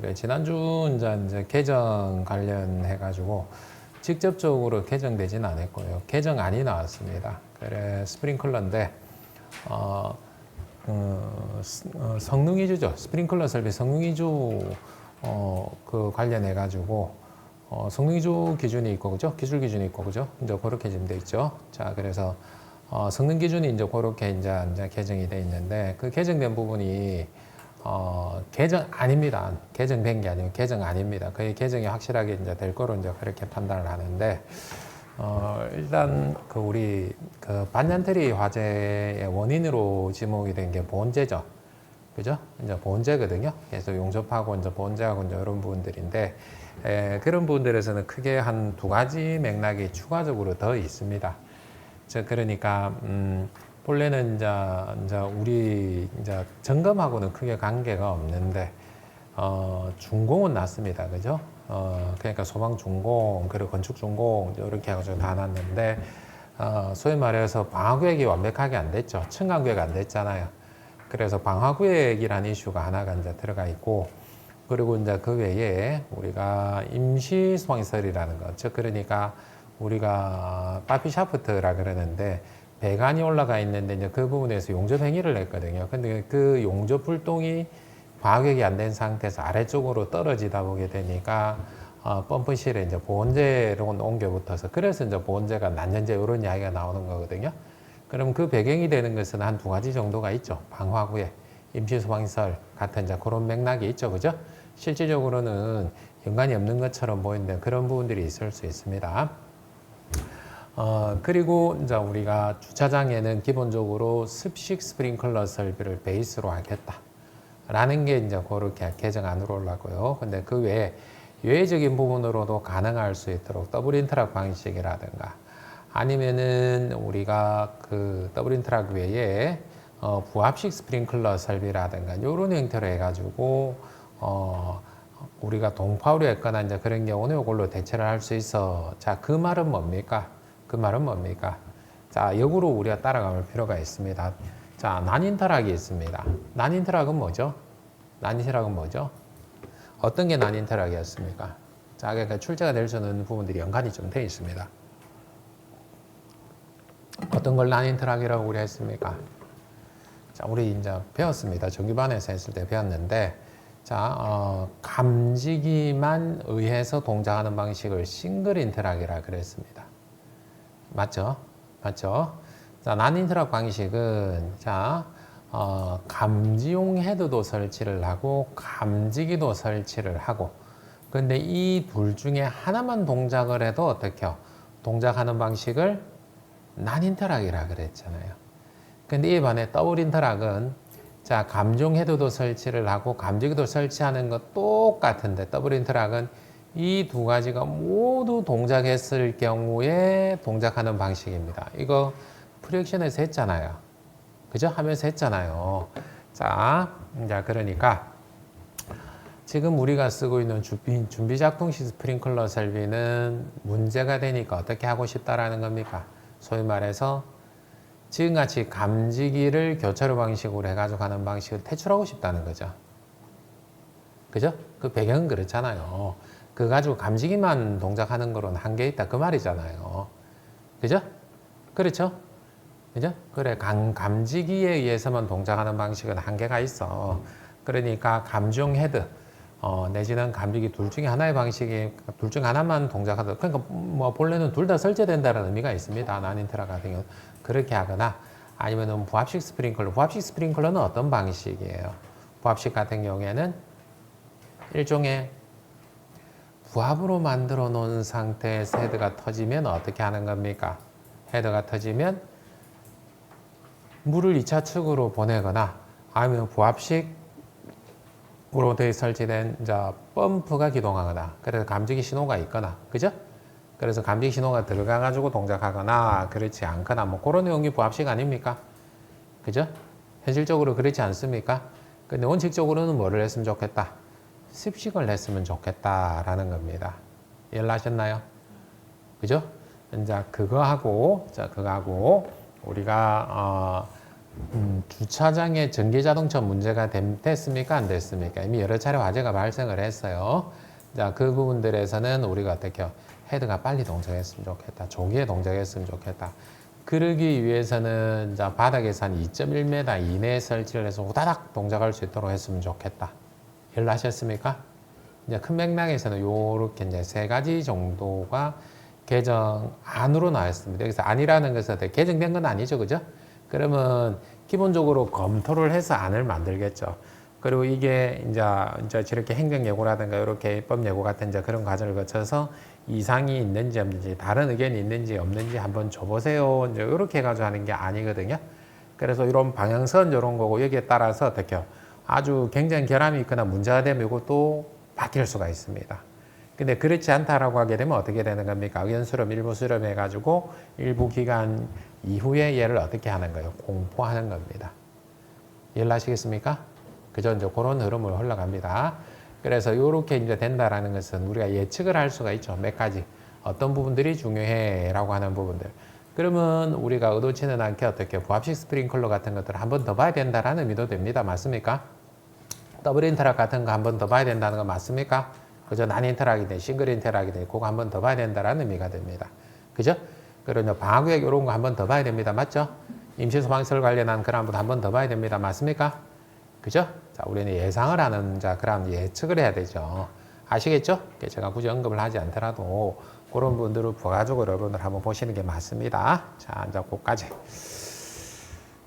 그래 지난주 이제, 개정 관련해 가지고 직접적으로 개정되진 않았고요. 개정안이 나왔습니다. 그래 스프링클러인데 어, 어, 스- 어, 성능 위주죠. 스프링클러 설비 성능 위주 어, 그 관련해 가지고 어, 성능 위주 기준이 있고 그죠? 기술 기준이 있고 그죠? 이제 그렇게 지금 돼 있죠. 자 그래서 어, 성능 기준이 이제 그렇게 이제, 이제 개정이 돼 있는데 그 개정된 부분이 어, 개정 아닙니다. 개정된 게 아니고 개정 아닙니다. 거의 개정이 확실하게 이제 될 거로 이제 그렇게 판단을 하는데 어, 일단 그 우리 그 반얀트리 화재의 원인으로 지목이 된게 보온재죠. 그죠? 이제 보온재거든요. 그래서 용접하고 이제 보온재하고 이제 이런 부분들인데 에, 그런 부분들에서는 크게 한 두 가지 맥락이 추가적으로 더 있습니다. 저 그러니까 음, 본래는 이제, 이제 우리 이제 점검하고는 크게 관계가 없는데 어, 준공은 났습니다. 그죠? 어, 그러니까 소방 준공, 그리고 건축 준공, 이렇게 해가지고 다 났는데, 어, 소위 말해서 방화구역이 완벽하게 안 됐죠. 층간구역 안 됐잖아요. 그래서 방화구역이라는 이슈가 하나가 이제 들어가 있고, 그리고 이제 그 외에 우리가 임시 소방시설이라는 거, 즉, 그러니까 우리가 파피샤프트라 그러는데, 배관이 올라가 있는데 이제 그 부분에서 용접 행위를 했거든요. 근데 그 용접 불똥이 과격이 안 된 상태에서 아래쪽으로 떨어지다 보게 되니까 어, 펌프실에 이제 보온재로 옮겨 붙어서 그래서 이제 보온재가 난연재 이런 이야기가 나오는 거거든요. 그럼 그 배경이 되는 것은 한 두 가지 정도가 있죠. 방화구에 임시소방시설 같은 이제 그런 맥락이 있죠. 그죠? 실질적으로는 연관이 없는 것처럼 보이는데 그런 부분들이 있을 수 있습니다. 어, 그리고 이제 우리가 주차장에는 기본적으로 습식 스프링클러 설비를 베이스로 하겠다. 라는 게 이제 그렇게 개정 안으로 올라고요. 근데 그 외에 예외적인 부분으로도 가능할 수 있도록 더블 인트락 방식이라든가 아니면은 우리가 그 더블 인트락 외에 어, 부합식 스프링클러 설비라든가 이런 형태로 해가지고 어, 우리가 동파울이 했거나 이제 그런 경우는 이걸로 대체를 할 수 있어. 자, 그 말은 뭡니까? 그 말은 뭡니까? 자, 역으로 우리가 따라갈 필요가 있습니다. 자, 난인터락이 있습니다. 난인터락은 뭐죠? 난인터락은 뭐죠? 어떤 게 난인터락이었습니까? 자, 그러니까 출제가 될 수 있는 부분들이 연관이 좀돼 있습니다. 어떤 걸 난인터락이라고 우리 했습니까? 자, 우리 이제 배웠습니다. 정규반에서 했을 때 배웠는데, 자, 어, 감지기만 의해서 동작하는 방식을 싱글 인터락이라 그랬습니다. 맞죠? 맞죠? 자, 난인터락 방식은, 자, 어, 감지용 헤드도 설치를 하고, 감지기도 설치를 하고, 근데 이 둘 중에 하나만 동작을 해도 어떻게요? 동작하는 방식을 난인터락이라 그랬잖아요. 근데 이에 반해 더블 인터락은 자, 감정 헤드도 설치를 하고 감지기도 설치하는 것 똑같은데 더블 인터락은 이 두 가지가 모두 동작했을 경우에 동작하는 방식입니다. 이거 프리액션에서 했잖아요. 그죠? 하면서 했잖아요. 자, 자, 그러니까 지금 우리가 쓰고 있는 준비, 작동식 스프링클러 설비는 문제가 되니까 어떻게 하고 싶다라는 겁니까? 소위 말해서 지금같이 감지기를 교차로 방식으로 해가지고 하는 방식을 퇴출하고 싶다는 거죠. 그죠? 그 배경은 그렇잖아요. 그 가지고 감지기만 동작하는 거로는 한계 있다. 그 말이잖아요. 그죠? 그렇죠? 그죠? 그래, 감, 감지기에 의해서만 동작하는 방식은 한계가 있어. 그러니까 감중 헤드, 어, 내지는 감지기 둘 중에 하나의 방식이, 둘 중 하나만 동작하다. 그러니까 뭐 본래는 둘 다 설치된다는 의미가 있습니다. 난인트라 같은 경우. 그렇게 하거나 아니면은 부합식 스프링클러. 부합식 스프링클러는 어떤 방식이에요? 부합식 같은 경우에는 일종의 부합으로 만들어 놓은 상태에서 헤드가 터지면 어떻게 하는 겁니까? 헤드가 터지면 물을 2차 측으로 보내거나 아니면 부합식으로 되어 설치된 펌프가 기동하거나 그래서 감지기 신호가 있거나 그죠? 그래서 감지기 신호가 들어가 가지고 동작하거나 그렇지 않거나 뭐 그런 내용이 부합식 아닙니까? 그죠? 현실적으로 그렇지 않습니까? 근데 원칙적으로는 뭐를 했으면 좋겠다? 습식을 했으면 좋겠다라는 겁니다. 이해하셨나요? 그죠? 이제 그거하고, 자, 그거하고, 우리가, 어, 음, 주차장에 전기 자동차 문제가 됨- 됐습니까? 안 됐습니까? 이미 여러 차례 화재가 발생을 했어요. 자, 그 부분들에서는 우리가 어떻게 해요? 헤드가 빨리 동작했으면 좋겠다. 조기에 동작했으면 좋겠다. 그러기 위해서는 자, 바닥에서 한 2.1m 이내에 설치를 해서 후다닥 동작할 수 있도록 했으면 좋겠다. 이해하셨습니까? 이제 큰 맥락에서는 요렇게 이제 세 가지 정도가 개정 안으로 나왔습니다. 여기서 안이라는 것은 개정된 건 아니죠, 그죠? 그러면 기본적으로 검토를 해서 안을 만들겠죠. 그리고 이게 이제, 이제 저렇게 행정 예고라든가 이렇게 입법 예고 같은 이제 그런 과정을 거쳐서 이상이 있는지 없는지 다른 의견이 있는지 없는지 한번 줘보세요. 이제 이렇게 해가지고 하는 게 아니거든요. 그래서 이런 방향선 이런 거고 여기에 따라서 어떻게 요 아주 굉장히 결함이 있거나 문제가 되면 이것도 바뀔 수가 있습니다. 근데 그렇지 않다라고 하게 되면 어떻게 되는 겁니까? 의견 수렴, 일부 수렴 해가지고 일부 기간 이후에 얘를 어떻게 하는 거예요? 공포하는 겁니다. 이해하시겠습니까? 그죠? 이제 그런 흐름으로 흘러갑니다. 그래서 이렇게 이제 된다라는 것은 우리가 예측을 할 수가 있죠. 몇 가지. 어떤 부분들이 중요해라고 하는 부분들. 그러면 우리가 의도치는 않게 어떻게 부합식 스프링클러 같은 것들을 한 번 더 봐야 된다라는 의미도 됩니다. 맞습니까? 더블 인터락 같은 거 한 번 더 봐야 된다는 거 맞습니까? 그죠? 난 인터락이든 싱글 인터락이든 그거 한 번 더 봐야 된다라는 의미가 됩니다. 그죠? 그리고 방구역 이런 거 한 번 더 봐야 됩니다. 맞죠? 임시 소방시설 관련한 그런 분한번 더 봐야 됩니다. 맞습니까? 그죠? 자, 우리는 예상을 하는 자 그런 예측을 해야 되죠. 아시겠죠? 제가 굳이 언급을 하지 않더라도 그런 분들을 부가적으로 여러분들 한번 보시는 게 맞습니다. 자, 이제 그까지.